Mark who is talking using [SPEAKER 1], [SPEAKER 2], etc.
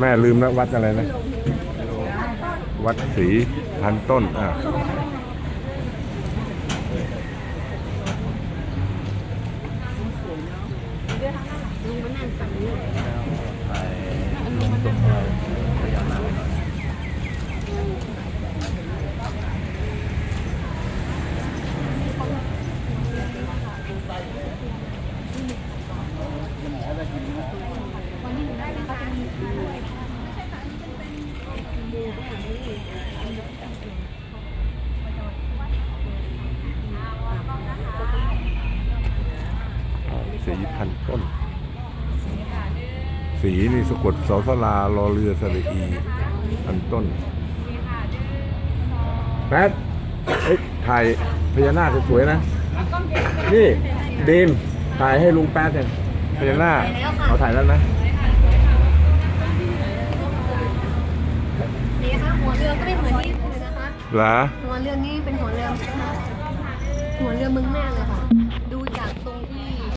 [SPEAKER 1] แม่ลืมแล้ววัดอะไรนะ วัดศรีพันต้น อะ สีพันต้น สีนี่สะกดสอสลารอเรือสระอีพันต้นแป๊ดเอ้ยถ่ายพญานาคสวยๆนะ นี่ดีมถ่ายให้ลุงแป๊ดเนี่ยพญานาคเอาถ่ายแล้วนะ
[SPEAKER 2] นี่ค่ะหัวเรือก็ไม่เหมือนที่อื่นนะคะ
[SPEAKER 1] เหรอ
[SPEAKER 2] หัวเรือนี่เป็นหัวเรือหัวเรือเมืองแม่เลยค่ะ